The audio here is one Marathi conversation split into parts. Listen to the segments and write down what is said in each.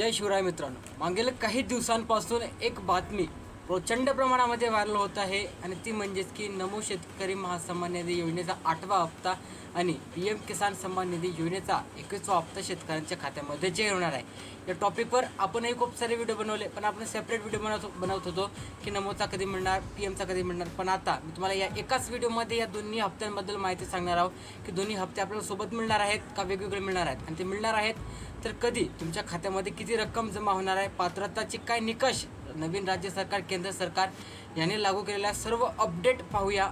जय शिवराय मित्रांनो. मागील काही दिवसांपासून एक बातमी प्रचंड प्रमाणामध्ये व्हायरल होत आहे आणि ती म्हणजेच की नमो शेतकरी महासन्मान निधी योजनेचा आठवा हप्ता आणि पी एम किसान सन्मान निधी योजनेचा एकवीसवा हप्ता शेतकऱ्यांच्या खात्यामध्ये जे होणार आहे. या टॉपिकवर आपणही खूप सारे व्हिडिओ बनवले पण आपण सेपरेट व्हिडिओ बनवत बनवत होतो की नमोचा कधी मिळणार पी एमचा कधी मिळणार. पण आता मी तुम्हाला या एकाच व्हिडिओमध्ये या दोन्ही हप्त्यांबद्दल माहिती सांगणार आहोत की दोन्ही हप्ते आपल्याला सोबत मिळणार आहेत का वेगवेगळे मिळणार आहेत. आणि ते मिळणार आहेत तर कधी तुमच्या खात्यामध्ये किती रक्कम जमा होणार आहे पात्रताचे काय निकष नवीन राज्य सरकार केंद्र सरकार यांनी लागू केलेल्या सर्व अपडेट पाहूया.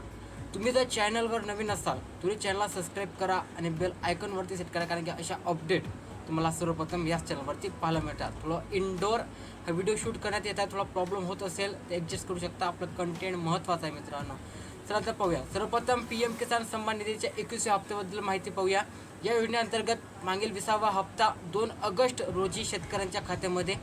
तुम्ही जर चॅनलवर नवीन असाल तुम्ही चॅनलला सबस्क्राईब करा आणि बेल आयकॉनवरती सेट करा कारण की अशा अपडेट तुम्हाला सर्वप्रथम याच चॅनलवरती पाहायला मिळतात. थोडं इनडोअर हा व्हिडिओ शूट करण्यात येतात थोडा प्रॉब्लेम होत असेल तर ॲडजस्ट करू शकता. आपलं कंटेंट महत्त्वाचं आहे मित्रांनो. चला तर पाहूया. सर्वप्रथम पी एम किसान सन्मान निधीच्या एकवीसव्या हप्त्याबद्दल माहिती पाहूया. या योजनेअंतर्गत मागील विसावा हप्ता दोन ऑगस्ट रोजी शेतकऱ्यांच्या खात्यामध्ये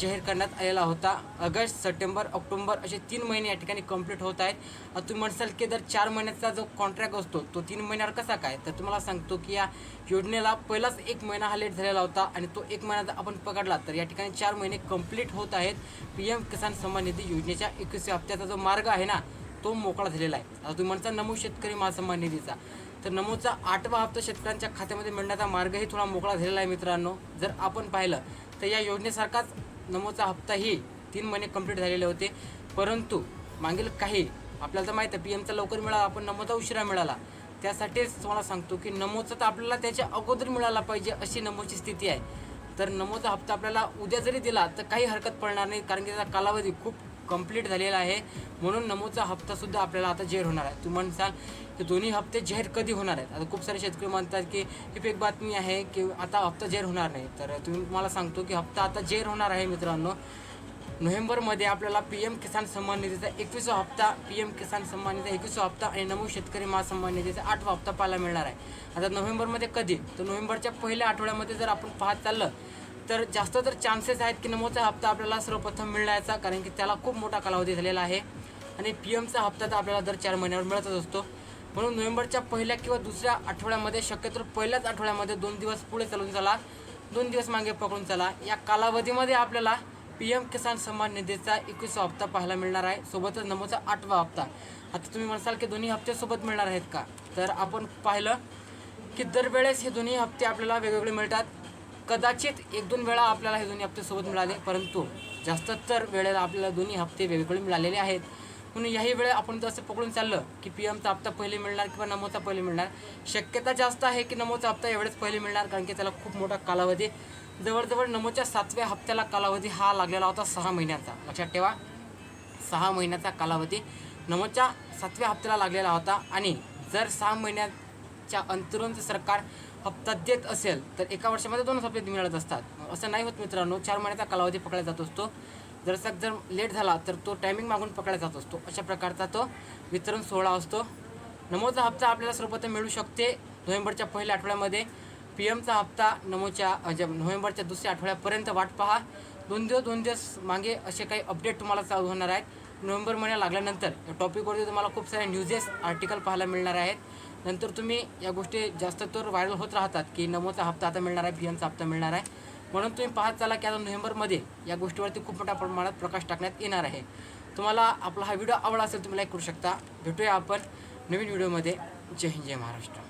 जाहीर करण्यात आलेला होता. ऑगस्ट सप्टेंबर ऑक्टोबर असे तीन महिने या ठिकाणी कंप्लीट होत आहेत. तुम्ही म्हणसाल की जर चार महिन्याचा जो कॉन्ट्रॅक्ट असतो तो तीन महिन्यावर कसा काय? तर तुम्हाला सांगतो की या योजनेला पहिलाच एक महिना हा लेट झालेला होता आणि तो एक महिना जर आपण पकडला तर या ठिकाणी चार महिने कंप्लीट होत आहेत. पी एम किसान सन्मान निधी योजनेच्या एकवीसव्या हप्त्याचा जो मार्ग आहे ना तो मोकळा झालेला आहे. आता तुम्ही म्हणता नमू शेतकरी महासन्मान निधीचा. तर नमोचा आठवा हप्ता शेतकऱ्यांच्या खात्यामध्ये मिळण्याचा मार्गही थोडा मोकळा झालेला आहे मित्रांनो. जर आपण पाहिलं तर या योजनेसारखाच नमोचा हप्ताही तीन महिने कंप्लीट झालेले होते. परंतु मागील काही आपल्याला तर माहीत आहे पी एमचा लवकर मिळाला आपण नमोचा उशिरा मिळाला. त्यासाठीच तुम्हाला सांगतो की नमोचा तर आपल्याला त्याच्या अगोदर मिळाला पाहिजे अशी नमोची स्थिती आहे. तर नमोचा हप्ता आपल्याला उद्या जरी दिला तर काही हरकत पडणार नाही कारण की त्याचा कालावधी खूप कंप्लीट झालेला आहे. म्हणून नमोचा हप्तासुद्धा आपल्याला आता जाहीर होणार आहे. तुम्ही म्हणसाल की दोन्ही हप्ते जाहीर कधी होणार आहेत? आता खूप सारे शेतकरी म्हणतात की ही फेक बातमी आहे की आता हप्ता जाहीर होणार नाही. तर तुम्ही मला सांगतो की हप्ता आता जाहीर होणार आहे मित्रांनो. नोव्हेंबरमध्ये आपल्याला पी एम किसान सन्मान निधीचा एकवीसवा हप्ता पी एम किसान सन्मान निधीचा एकवीसवा हप्ता आणि नमो शेतकरी महासन्मान निधीचा आठवा हप्ता पाहायला मिळणार आहे. आता नोव्हेंबरमध्ये कधी? तर नोव्हेंबरच्या पहिल्या आठवड्यामध्ये जर आपण पाहत चाललं तर जास्त तर चान्सेस आहेत की नमोचा हप्ता आपल्याला सर्वप्रथम मिळण्याचा कारण की त्याला खूप मोठा कालावधी झालेला आहे. आणि पी एमचा हप्ता तर आपल्याला दर चार महिन्यावर मिळतच असतो. म्हणून नोव्हेंबरच्या पहिल्या किंवा दुसऱ्या आठवड्यामध्ये शक्यतो पहिल्याच आठवड्यामध्ये दोन दिवस पुढे चालून चला दोन दिवस मागे पकडून चला. या कालावधीमध्ये आपल्याला पी एम किसान सन्मान निधीचा एकवीसवा हप्ता पाहायला मिळणार आहे. सोबतच नमोचा आठवा हप्ता. आता तुम्ही म्हणसाल की दोन्ही हप्ते सोबत मिळणार आहेत का? तर आपण पाहिलं की दरवेळेस हे दोन्ही हप्ते आपल्याला वेगवेगळे मिळतात. कदाचित एक दोन वेळा आपल्याला हे दोन्ही हप्ते सोबत मिळाले परंतु जास्त तर वेळेला आपल्याला दोन्ही हप्ते वेगवेगळे मिळालेले आहेत. म्हणून याही वेळे आपण जर असं पकडून चाललं की पी एमचा हप्ता पहिले मिळणार किंवा नमोचा पहिले मिळणार शक्यता जास्त आहे की नमोचा हप्ता एवढेच पहिले मिळणार कारण की त्याला खूप मोठा कालावधी जवळजवळ नमोच्या सातव्या हप्त्याला कालावधी हा लागलेला होता सहा महिन्याचा. लक्षात ठेवा सहा महिन्याचा कालावधी नमोच्या सातव्या हप्त्याला लागलेला होता आणि जर सहा महिन्यात च्या अंतरून जर सरकार हप्ता देत असेल तर एका वर्षामध्ये दोनच हप्ते मिळत असतात. असं नाही होत मित्रांनो चार महिन्याचा कालावधी पकडला जात असतो. जर सक जर लेट झाला तर तो टायमिंग मागून पकडला जात असतो. अशा प्रकारचा तो वितरण सोहळा असतो. नमोचा हप्ता आपल्याला सर्वप्रथम मिळू शकते नोव्हेंबरच्या पहिल्या आठवड्यामध्ये. पी एमचा हप्ता नमोच्या म्हणजे नोव्हेंबरच्या दुसऱ्या आठवड्यापर्यंत वाट पहा. दोन दिवस दोन दिवस मागे असे काही अपडेट तुम्हाला चालू होणार आहेत. नोव्हेंबर महिना लागल्यानंतर या टॉपिकवरती तुम्हाला खूप सारे न्यूजेस आर्टिकल पाहायला मिळणार आहेत. नंतर तुम्ही या गोष्टी जास्त तर व्हायरल होत राहतात की नमोचा हप्ता आता मिळणार आहे पी हप्ता मिळणार आहे. म्हणून तुम्ही पाहत चाला की आता नोव्हेंबरमध्ये या गोष्टीवरती खूप मोठ्या प्रमाणात प्रकाश टाकण्यात येणार आहे. तुम्हाला आपला हा व्हिडिओ आवडला असेल तुम्ही लाईक करू शकता. भेटूया आपण नवीन व्हिडिओमध्ये जय हिंद जय महाराष्ट्र.